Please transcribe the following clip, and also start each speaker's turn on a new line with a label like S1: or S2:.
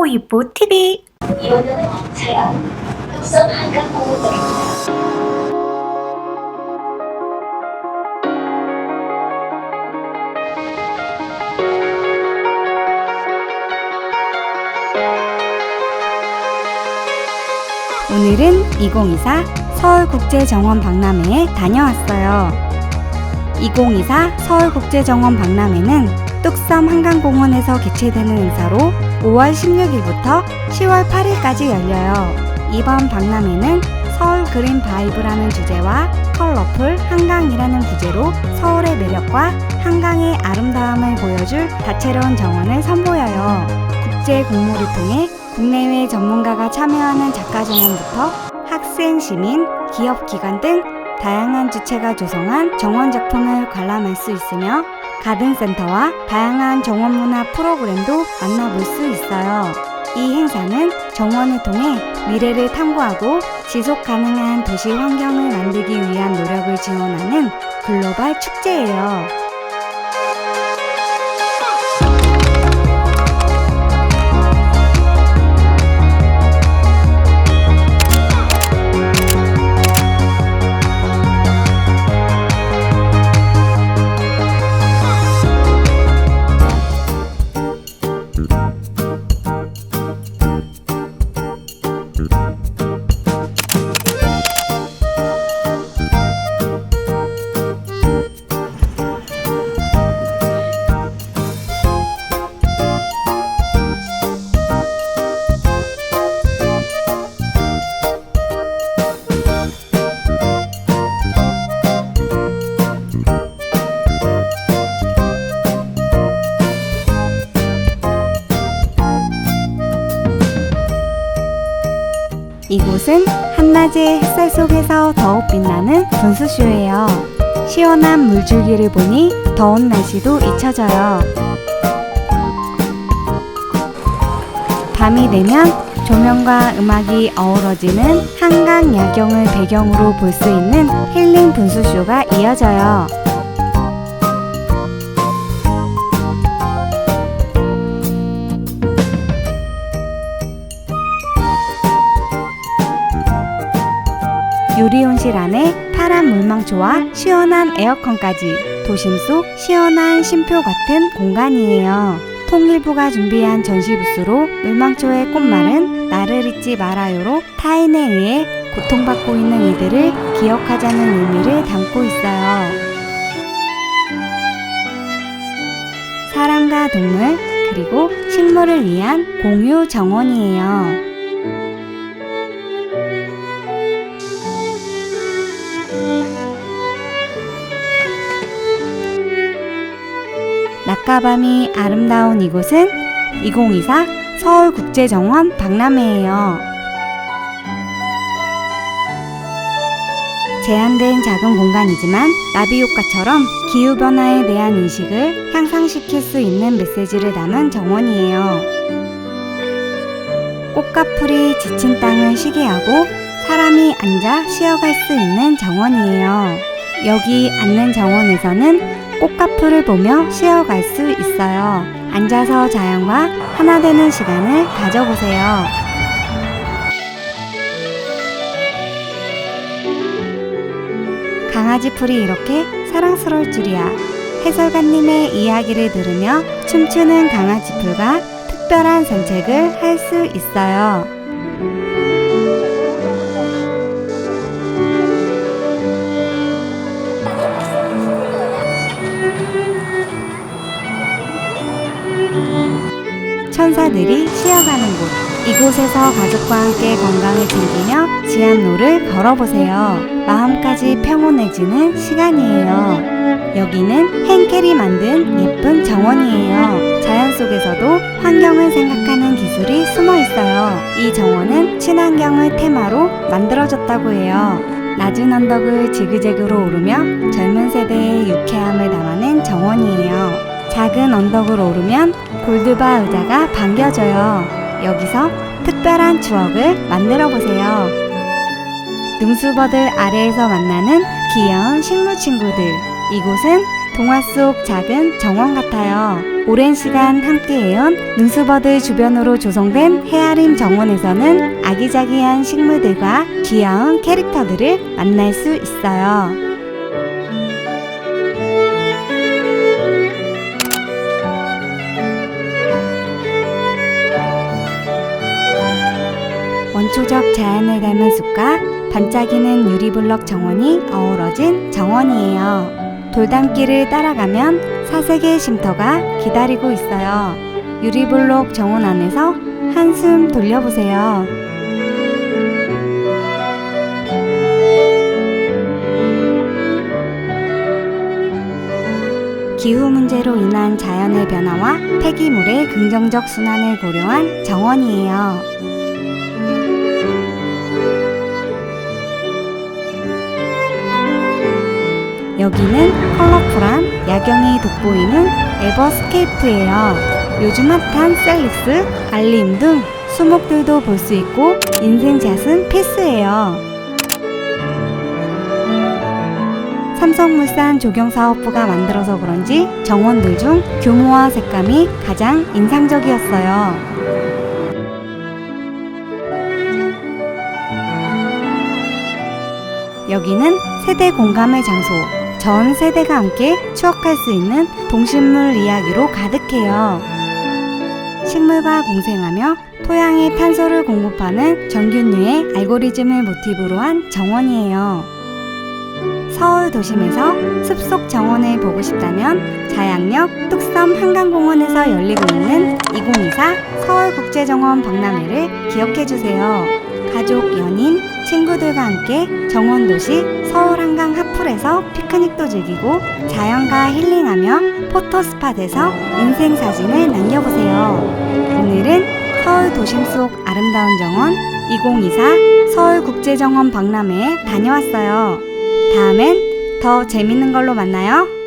S1: 호이보 TV.
S2: 오늘은 2024 서울국제정원 박람회에 다녀왔어요. 2024 서울국제정원 박람회는 뚝섬 한강공원에서 개최되는 행사로 5월 16일부터 10월 8일까지 열려요. 이번 박람회는 서울 그린 바이브라는 주제와 컬러풀 한강이라는 부제로 서울의 매력과 한강의 아름다움을 보여줄 다채로운 정원을 선보여요. 국제 공모를 통해 국내외 전문가가 참여하는 작가 정원부터 학생, 시민, 기업, 기관 등 다양한 주체가 조성한 정원 작품을 관람할 수 있으며 가든센터와 다양한 정원 문화 프로그램도 만나볼 수 있어요. 이 행사는 정원을 통해 미래를 탐구하고 지속 가능한 도시 환경을 만들기 위한 노력을 지원하는 글로벌 축제예요. 이곳은 한낮의 햇살 속에서 더욱 빛나는 분수쇼예요. 시원한 물줄기를 보니 더운 날씨도 잊혀져요. 밤이 되면 조명과 음악이 어우러지는 한강 야경을 배경으로 볼 수 있는 힐링 분수쇼가 이어져요. 유리 온실 안에 파란 물망초와 시원한 에어컨까지 도심 속 시원한 쉼표 같은 공간이에요. 통일부가 준비한 전시 부스로 물망초의 꽃말은 나를 잊지 말아요로 타인에 의해 고통받고 있는 이들을 기억하자는 의미를 담고 있어요. 사람과 동물 그리고 식물을 위한 공유 정원이에요. 낮과 밤이 아름다운 이곳은 2024 서울국제정원 박람회예요. 제한된 작은 공간이지만 나비 효과처럼 기후변화에 대한 인식을 향상시킬 수 있는 메시지를 담은 정원이에요. 꽃과 풀이 지친 땅을 쉬게 하고 사람이 앉아 쉬어갈 수 있는 정원이에요. 여기 앉는 정원에서는 꽃과 풀을 보며 쉬어갈 수 있어요. 앉아서 자연과 하나 되는 시간을 가져보세요. 강아지 풀이 이렇게 사랑스러울 줄이야. 해설가님의 이야기를 들으며 춤추는 강아지 풀과 특별한 산책을 할 수 있어요. 천사들이 쉬어가는 곳. 이곳에서 가족과 함께 건강을 즐기며 지압로를 걸어보세요. 마음까지 평온해지는 시간이에요. 여기는 henkel이 만든 예쁜 정원이에요. 자연 속에서도 환경을 생각하는 기술이 숨어 있어요. 이 정원은 친환경을 테마로 만들어졌다고 해요. 낮은 언덕을 지그재그로 오르며 젊은 세대의 유쾌함을 담아낸 정원이에요. 작은 언덕을 오르면 골드바 의자가 반겨져요. 여기서 특별한 추억을 만들어 보세요. 능수버들 아래에서 만나는 귀여운 식물 친구들. 이곳은 동화 속 작은 정원 같아요. 오랜 시간 함께해온 능수버드 주변으로 조성된 헤아림 정원에서는 아기자기한 식물들과 귀여운 캐릭터들을 만날 수 있어요. 원초적 자연을 닮은 숲과 반짝이는 유리블럭 정원이 어우러진 정원이에요. 돌담길을 따라가면 사색의 쉼터가 기다리고 있어요. 유리블록 정원 안에서 한숨 돌려보세요. 기후 문제로 인한 자연의 변화와 폐기물의 긍정적 순환을 고려한 정원이에요. 여기는 컬러풀한 야경이 돋보이는 에버스케이프예요. 요즘 핫한 셀릭스, 알림 등 수목들도 볼 수 있고 인생샷은 필수예요. 삼성물산 조경사업부가 만들어서 그런지 정원들 중 규모와 색감이 가장 인상적이었어요. 여기는 세대 공감의 장소. 전 세대가 함께 추억할 수 있는 동식물 이야기로 가득해요. 식물과 공생하며 토양의 탄소를 공급하는 정균류의 알고리즘을 모티브로 한 정원이에요. 서울 도심에서 숲속 정원을 보고 싶다면 자양역 뚝섬 한강공원에서 열리고 있는 2024 서울국제정원 박람회를 기억해 주세요. 가족, 연인, 친구들과 함께 정원도시 서울 한강 하풀에서 피크닉도 즐기고 자연과 힐링하며 포토스팟에서 인생 사진을 남겨보세요. 오늘은 서울 도심 속 아름다운 정원 2024 서울국제정원 박람회에 다녀왔어요. 다음엔 더 재밌는 걸로 만나요.